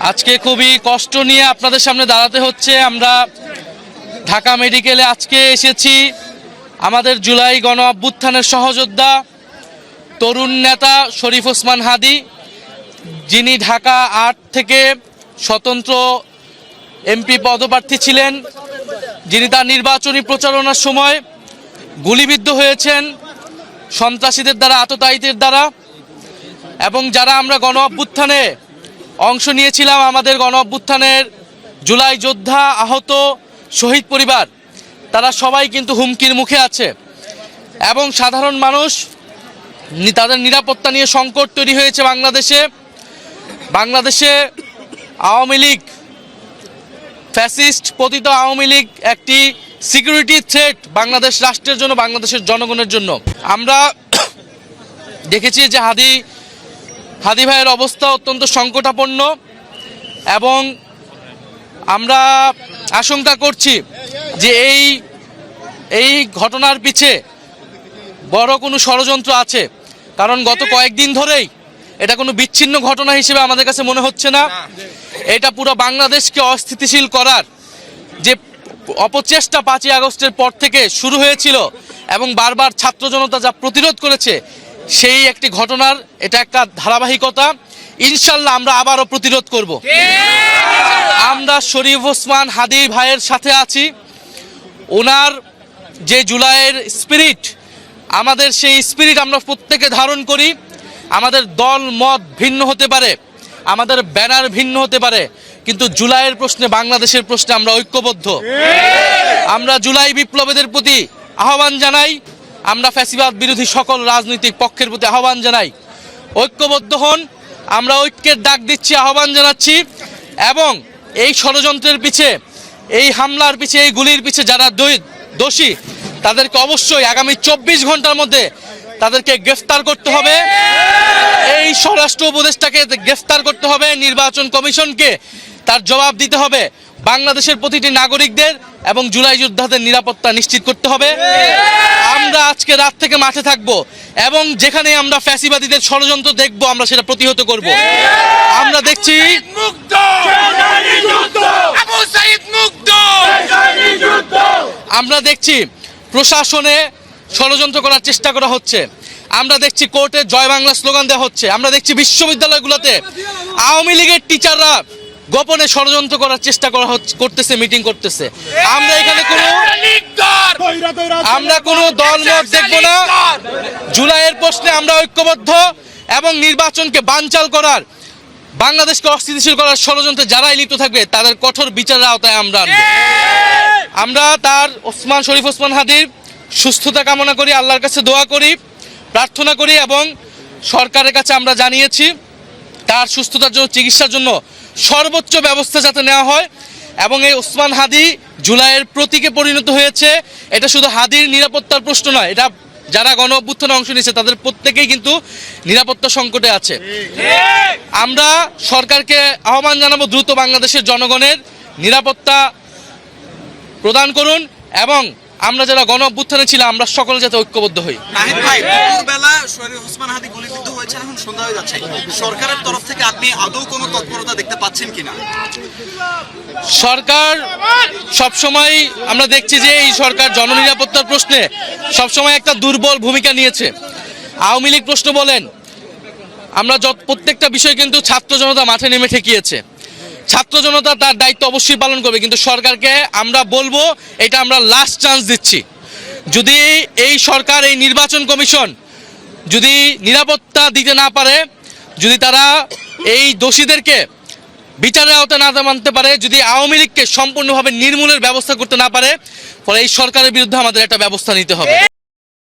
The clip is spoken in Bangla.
আজকে খুবই কষ্ট নিয়ে আপনাদের সামনে দাঁড়াতে হচ্ছে। আমরা ঢাকা মেডিকেলে আজকে এসেছি। আমাদের জুলাই গণ অভ্যুত্থানের সহযোদ্ধা তরুণ নেতা শরীফ ওসমান হাদি, যিনি ঢাকা আট থেকে স্বতন্ত্র এমপি পদপ্রার্থী ছিলেন। যিনি তার নির্বাচনী প্রচারণার সময় গুলিবিদ্ধ হয়েছেন সন্ত্রাসীদের দ্বারা, আততায়ীদের দ্বারা। এবং যারা আমরা গণ অভ্যুত্থানে অংশ নিয়েছিলাম আমাদের গণ অভ্যুত্থানের জুলাই যোদ্ধা আহত শহীদ পরিবার। তারা সবাই কিন্তু হুমকির মুখে আছে। এবং সাধারণ মানুষ তাদের নিরাপত্তা নিয়ে সংকট তৈরি হয়েছে বাংলাদেশে। বাংলাদেশে আওয়ামী লীগ, ফ্যাসিস্ট পতিত আওয়ামী লীগ একটি সিকিউরিটি থ্রেট বাংলাদেশ রাষ্ট্রের জন্য, বাংলাদেশের জনগণের জন্য। আমরা দেখেছি যে হাদি হাদি ভাইয়ের অবস্থা অত্যন্ত সংকটাপন্ন এবং আমরা আশঙ্কা করছি যে এই এই ঘটনার পিছে বড় কোনো ষড়যন্ত্র আছে। কারণ গত কয়েকদিন ধরেই এটা কোনো বিচ্ছিন্ন ঘটনা হিসেবে আমাদের কাছে মনে হচ্ছে না। এটা পুরো বাংলাদেশকে অস্থিতিশীল করার যে অপচেষ্টা পাঁচই আগস্টের পর থেকে শুরু হয়েছিল এবং বারবার ছাত্র জনতা যা প্রতিরোধ করেছে সেই একটি ঘটনার, এটা একটা ধারাবাহিকতা। ইনশাল্লাহ আমরা আবারও প্রতিরোধ করব। আমরা শরীফ ওসমান হাদি ভাইয়ের সাথে আছি। ওনার যে জুলাইয়ের স্পিরিট আমাদের সেই স্পিরিট আমরা প্রত্যেকে ধারণ করি। আমাদের দল, মত ভিন্ন হতে পারে, আমাদের ব্যানার ভিন্ন হতে পারে, কিন্তু জুলাইয়ের প্রশ্নে, বাংলাদেশের প্রশ্নে আমরা ঐক্যবদ্ধ। আমরা জুলাই বিপ্লবীদের প্রতি আহ্বান জানাই। আমরা ফ্যাসিবাদ বিরোধী সকল রাজনৈতিক পক্ষের প্রতি আহ্বান জানাই। ঐক্যবদ্ধ হন, আমরা ঐক্যের ডাক দিচ্ছি, আহ্বান জানাচ্ছি এবং এই ষড়যন্ত্রের পিছে, এই হামলার পিছে, এই গুলির পিছে যারা দোষী, তাদেরকে অবশ্যই আগামী চব্বিশ ঘণ্টার মধ্যে তাদেরকে গ্রেফতার করতে হবে। এই স্বরাষ্ট্র উপদেষ্টাকে গ্রেফতার করতে হবে, নির্বাচন কমিশনকে তার জবাব দিতে হবে। বাংলাদেশের প্রতিটি নাগরিকদের এবং জুলাই যোদ্ধাদের নিরাপত্তা নিশ্চিত করতে হবে। আমরা আজকে রাত থেকে মাঠে থাকব এবং যেখানে আমরা ফ্যাসিবাদীদের ষড়যন্ত্র দেখব, আমরা সেটা প্রতিহত করব। আমরা দেখছি আমরা দেখছি প্রশাসনে ষড়যন্ত্র করার চেষ্টা করা হচ্ছে। আমরা দেখছি কোর্টে জয় বাংলা স্লোগান দেওয়া হচ্ছে। আমরা দেখছি বিশ্ববিদ্যালয়গুলোতে আওয়ামী লীগের টিচাররা গোপনে ষড়যন্ত্র করার চেষ্টা করা হচ্ছে করতেছে মিটিং করতেছে। আমরা এখানে কোনো আমরা কোনো দল মত দেখব না। জুলাইয়ের প্রশ্নে আমরা ঐক্যবদ্ধ এবং নির্বাচনকে বানচাল করার বাংলাদেশকে অস্থিতিশীল করার ষড়যন্ত্রে যারাই লিপ্ত থাকবে তাদের কঠোর বিচারের আওতায় আমরা আনব। আমরা তার ওসমান শরীফ ওসমান হাদির সুস্থতা কামনা করি আল্লাহর কাছে দোয়া করি প্রার্থনা করি এবং সরকারের কাছে আমরা জানিয়েছি তার সুস্থতার জন্য চিকিৎসার জন্য সর্বোচ্চ ব্যবস্থা যাতে নেওয়া হয় এবং এই ওসমান হাদি জুলাইয়ের প্রতীকে পরিণত হয়েছে, এটা শুধু হাদির নিরাপত্তার প্রশ্ন নয়, এটা যারা গণ অভ্যুত্থানে অংশ নিয়েছে, তাদের প্রত্যেকেই কিন্তু নিরাপত্তা সংকটে আছে। আমরা সরকারকে আহ্বান জানাব দ্রুত বাংলাদেশের জনগণের নিরাপত্তা প্রদান করুন এবং আমরা যারা গণ অভ্যুত্থানে ছিলাম আমরা সকলে যাতে ঐক্যবদ্ধ হই। নাহিদ ভাই দুপুরবেলা শরীর ওসমান হাদি গুলিবিদ্ধ হয়েছেন এখন সন্ধ্যা হয়ে যাচ্ছে। সরকারের তরফ থেকে আপনি আদৌ কোনো তৎপরতা দেখতে পাচ্ছেন কিনা? সরকার সবসময় আমরা দেখছি যে এই সরকার জননিরাপত্তার প্রশ্নে সবসময় একটা দুর্বল ভূমিকা নিয়েছে। আওয়ামী লীগ প্রশ্ন বলেন আমরা যত প্রত্যেকটা বিষয় কিন্তু ছাত্র জনতা মাঠে নেমে ঠেকিয়েছে। ছাত্র জনতা তার দায়িত্ব অবশ্যই পালন করবে, কিন্তু সরকারকে আমরা বলব এটা আমরা লাস্ট চান্স দিচ্ছি। যদি এই সরকার, এই নির্বাচন কমিশন যদি নিরাপত্তা দিতে না পারে, যদি তারা এই দোষীদেরকে বিচারের আওতায় না মানতে পারে, যদি আওয়ামী লীগকে সম্পূর্ণভাবে নির্মূলের ব্যবস্থা করতে না পারে, ফলে এই সরকারের বিরুদ্ধে আমাদের একটা ব্যবস্থা নিতে হবে।